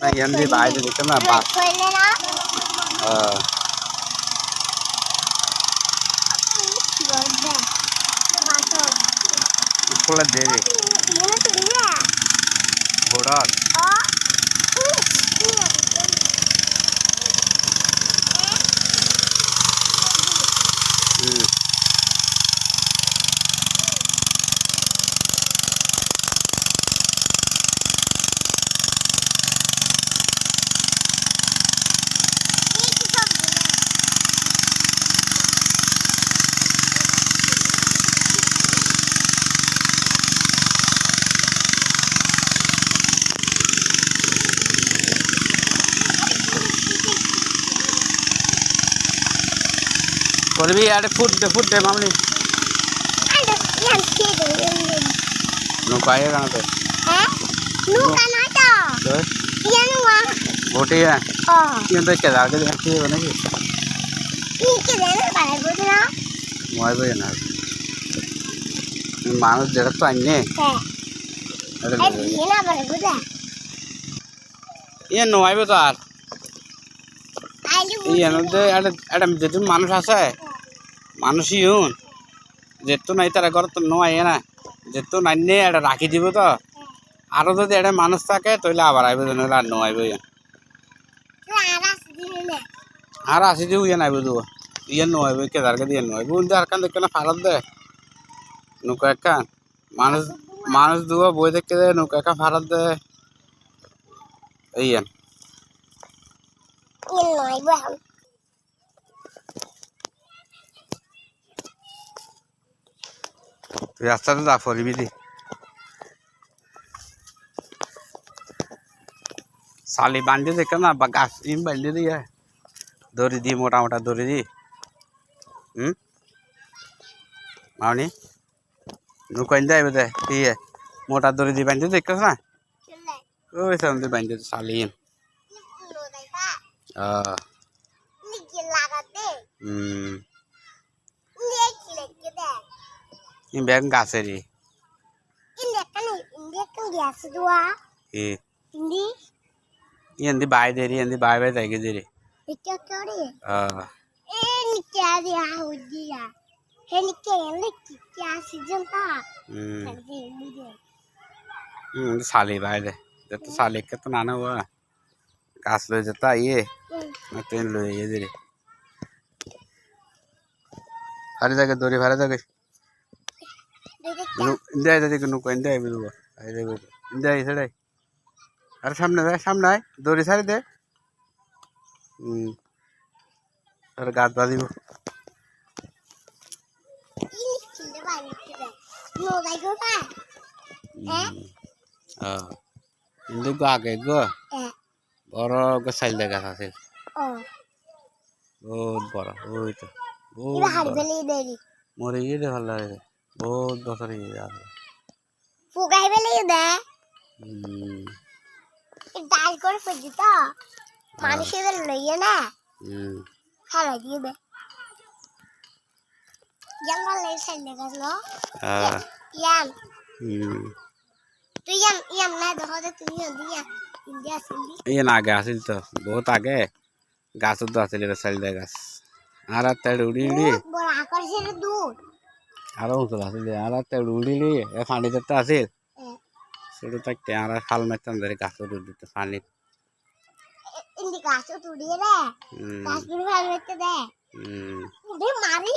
না এমনি বাইরে দেখতে না বাস না আহ, কি বলবে বাসো স্কুলের দেরি মনে তুলবে বোর্ডর ও কি হুম করবি? আরে ফুট দে ফুট দে আরে কি দে। নৌকায় গানাতে হ্যাঁ? নু কানা তো। তো ইয়ান ওয়া। ভোটে ও। কিন্তু কেদার কে দেখতে নাকি? ই কি দে না? পারে বুঝলা মই বই না। মানুষ যেটা তো আইনে হ্যাঁ। এই দিয়ে না পারে বুঝলা? ইয়ে নোয়াইবে তো আর ইয়ে একটা একটা যেহেতু মানুষ আছে মানুষই হুন। যেহেতু নাই তারা ঘর তো নোয়াই না যেহেতু নাই নে এটা রাখি দিব তো। আরও যদি একটা মানুষ থাকে তাহলে আবার আইবে নইলে আর নোয়াইবে রাস দিলে না। আর আসি যে উইয়া নাইবে দেবো ইয়ে নোয়াইবে কেদারকে দিয়ে নোয়াইবে উন আর কান দেখে না ফারাত দে। নৌকা একান মানুষ মানুষ দুয়া বই দেখতে দে নৌকা একা ফারাত দে। ইয়ে রাস্তাতে যা পড়বি দি শালি বান্ধে দেখে না বা গাছ ইম বান্ধে দিয়ে দড়ি দি মোটা মোটা দড়ি দি। হুম? মাউনি নুকাইন দেয় বোধ ইয়ে মোটা দড়ি দি বান্ধে দেখছ না? ওই সামনে বান্ধে শালি দাই লাগাতে হুম নেকি লেগে দে ইম ব্যাগ গাছেরই ইন্ডিয়া কানে ইন্ডিয়া কান গ্যাস দুয়া ই ইন্ডি ইয়েন দি বাই দেরি ইয়েন দি বাই বাই তাই দেরি করে আহ এ নিকে আদি இந்த এদিকে নৌকা ইন্দা আইবে নৌকা ইন্দা আই সেটাই আর সামনে যায় সামনে আয়। দড়ি ছাড়ি দে। হুম আর গাছ বাঁধিব। কিন্তু আগে গো বড় গো সাইল গাছ আছে। বহুত বড় বহুত তো মরে গিয়ে ভালো লাগে। বহুত বছর হয়ে যাবে fugai beli de hmm, i dal kor fuji to মানুষের লইয়ে না হুম, হারাই দিয়ে দে জঙ্গলে সাইলে গেলো আহ, ইয়াম হুম। তুই ইয়াম ইয়াম না দেখো যে তুই দিয়া ইন্ডিয়া সিলি ইয়ে না আগে আসিল তো বহুত আগে গাছ তো আসিল এটা সাইল দেয় গাছ আর আর তেড় উড়ি উড়ি বড় আকর্ষণ দূর আরও উঁচুল আছে আর তেড় উড়িলি এ ফাঁড়িতে তো আসিল সেটা থাকতে আর ফাল মারতাম ধরে গাছ উঠে দিতে পানি। গাছ উড়িয়ে রে। গাছ উড়ে ফাল মারতে দেয় মারি।